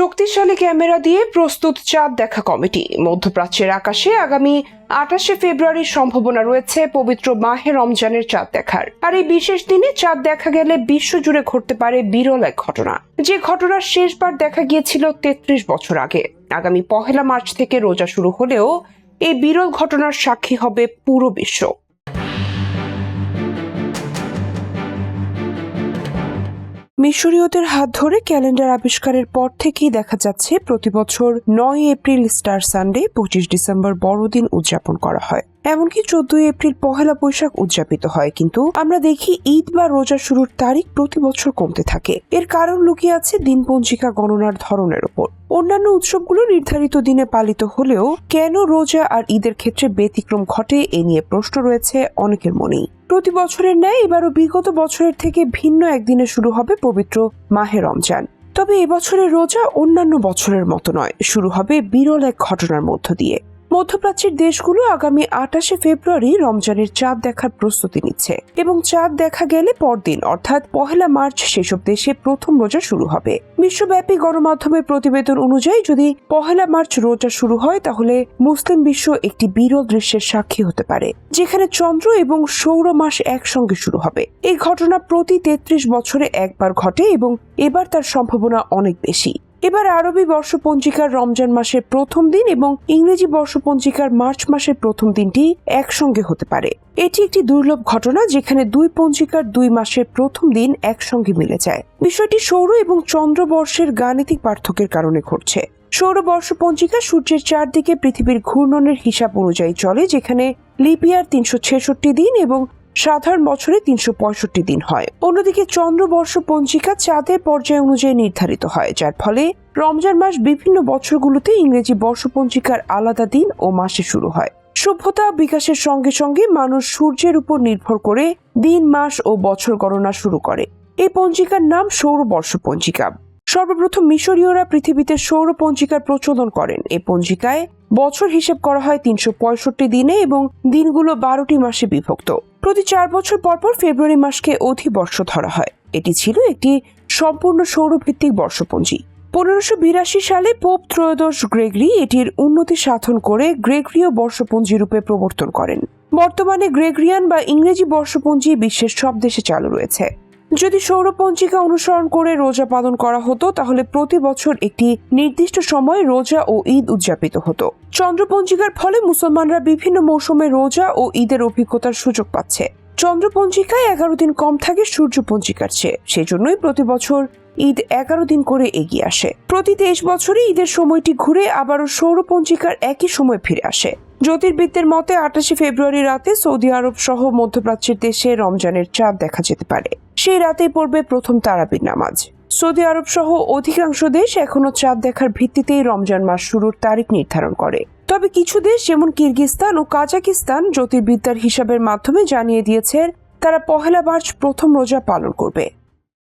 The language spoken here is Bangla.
শক্তিশালী ক্যামেরা দিয়ে প্রস্তুত চাঁদ দেখা কমিটি। মধ্যপ্রাচ্যের আকাশে আগামী আঠাশে ফেব্রুয়ারির সম্ভাবনা রয়েছে পবিত্র মাহে রমজানের চাঁদ দেখার। আর এই বিশেষ দিনে চাঁদ দেখা গেলে বিশ্বজুড়ে ঘটতে পারে বিরল এক ঘটনা। যে ঘটনা শেষবার দেখা গিয়েছিল তেত্রিশ বছর আগে। আগামী পহেলা মার্চ থেকে রোজা শুরু হলেও এই বিরল ঘটনার সাক্ষী হবে পুরো বিশ্ব। মিশরীয়দের হাত ধরে ক্যালেন্ডার আবিষ্কারের পর থেকেই দেখা যাচ্ছে প্রতি বছর নয় এপ্রিল স্টার সানডে পঁচিশ ডিসেম্বর বড়দিন উদযাপন করা হয়। এমনকি চোদ্দই এপ্রিল পহেলা বৈশাখ উদযাপিত হয়, কিন্তু আমরা দেখি ঈদ বা রোজা শুরুর তারিখ প্রতি বছর কমতে থাকে। এর কারণ লুকিয়ে আছে দিনপঞ্জিকা গণনার ধরনের ওপর। অন্যান্য উৎসবগুলো নির্ধারিত দিনে পালিত হলেও কেন রোজা আর ঈদের ক্ষেত্রে ব্যতিক্রম ঘটে এ নিয়ে প্রশ্ন রয়েছে অনেকের মনেই। প্রতি বছরের ন্যায় এবারও বিগত বছরের থেকে ভিন্ন একদিনে শুরু হবে পবিত্র মাহে রমজান। তবে এবছরের রোজা অন্যান্য বছরের মতো নয়, শুরু হবে বিরল এক ঘটনার মধ্য দিয়ে। মধ্যপ্রাচ্যের দেশগুলো আগামী আটাশে ফেব্রুয়ারি রমজানের চাঁদ দেখার প্রস্তুতি নিচ্ছে এবং চাঁদ দেখা গেলে পরদিন, অর্থাৎ পহেলা মার্চ, সেসব দেশে প্রথম রোজা শুরু হবে। বিশ্বব্যাপী গণমাধ্যমের প্রতিবেদন অনুযায়ী যদি পহেলা মার্চ রোজা শুরু হয়, তাহলে মুসলিম বিশ্ব একটি বিরল দৃশ্যের সাক্ষী হতে পারে, যেখানে চন্দ্র এবং সৌর মাস একসঙ্গে শুরু হবে। এই ঘটনা প্রতি তেত্রিশ বছরে একবার ঘটে এবং এবার তার সম্ভাবনা অনেক বেশি। এবার আরবি বর্ষপঞ্জিকার রমজান মাসের প্রথম দিন এবং ইংরেজি বর্ষপঞ্জিকার মার্চ মাসের প্রথম দিনটি একসঙ্গে হতে পারে। এটি একটি দুর্লভ ঘটনা যেখানে দুই পঞ্জিকার দুই মাসের প্রথম দিন একসঙ্গে মিলে যায়। বিষয়টি সৌর এবং চন্দ্রবর্ষের গাণিতিক পার্থক্যের কারণে ঘটছে। সৌর পঞ্জিকা সূর্যের চারদিকে পৃথিবীর ঘূর্ণনের হিসাব অনুযায়ী চলে, যেখানে লিপিয়ার তিনশো ছেষট্টি দিন এবং সাধারণ বছরে তিনশো পঁয়ষট্টি দিন হয়। অন্যদিকে চন্দ্রবর্ষ পঞ্জিকা চাঁদের পর্যায় অনুযায়ী নির্ধারিত হয়, যার ফলে রমজান মাস বিভিন্ন বছরগুলোতে ইংরেজি বর্ষপঞ্জিকার আলাদা দিন ও মাসে শুরু হয়। সভ্যতা বিকাশের সঙ্গে সঙ্গে মানুষ সূর্যের উপর নির্ভর করে দিন, মাস ও বছর গণনা শুরু করে। এই পঞ্জিকার নাম সৌরবর্ষ পঞ্জিকা। সর্বপ্রথম মিশরীয়রা পৃথিবীতে সৌর পঞ্জিকার প্রচলন করেন। এই পঞ্জিকায় বছর হিসেব করা হয় তিনশো পঁয়ষট্টি দিনে এবং দিনগুলো বারোটি মাসে বিভক্ত। প্রতি চার বছর পরপর ফেব্রুয়ারি মাসকে অধিবর্ষ ধরা হয়। এটি ছিল একটি সম্পূর্ণ সৌরভিত্তিক বর্ষপঞ্জি। পনেরোশো বিরাশি সালে পোপ ত্রয়োদশ গ্রেগরি এটির উন্নতি সাধন করে গ্রেগরীয় বর্ষপঞ্জি রূপে প্রবর্তন করেন। বর্তমানে গ্রেগরিয়ান বা ইংরেজি বর্ষপঞ্জি বিশ্বের সব দেশে চালু রয়েছে। যদি সৌরপঞ্জিকা অনুসরণ করে রোজা পালন করা হতো, তাহলে প্রতি বছর একটি নির্দিষ্ট সময় রোজা ও ঈদ উদযাপিত হতো। চন্দ্রপঞ্জিকার ফলে মুসলমানরা বিভিন্ন মৌসুমে রোজা ও ঈদের অভিজ্ঞতার সুযোগ পাচ্ছে। চন্দ্রপঞ্জিকায় এগারো দিন কম থাকে সূর্যপঞ্জিকার চেয়ে, সেজন্যই প্রতি বছর ঈদ এগারো দিন করে এগিয়ে আসে। প্রতি তেইশ বছরে ঈদের সময়টি ঘুরে আবারও সৌরপঞ্জিকার একই সময় ফিরে আসে। জ্যোতির্বিদদের মতে আটাশে ফেব্রুয়ারি রাতে সৌদি আরব সহ মধ্যপ্রাচ্যের দেশে রমজানের চাঁদ দেখা যেতে পারে। সেই রাতেই পড়বে প্রথম তারাবির নামাজ। সৌদি আরব সহ অধিকাংশ দেশ এখনও চাঁদ দেখার ভিত্তিতেই রমজান মাস শুরুর তারিখ নির্ধারণ করে। তবে কিছু দেশ, যেমন কিরগিস্তান ও কাজাকিস্তান, জ্যোতির্বিদ্যার হিসাবের মাধ্যমে জানিয়ে দিয়েছে তারা পহেলা মার্চ প্রথম রোজা পালন করবে।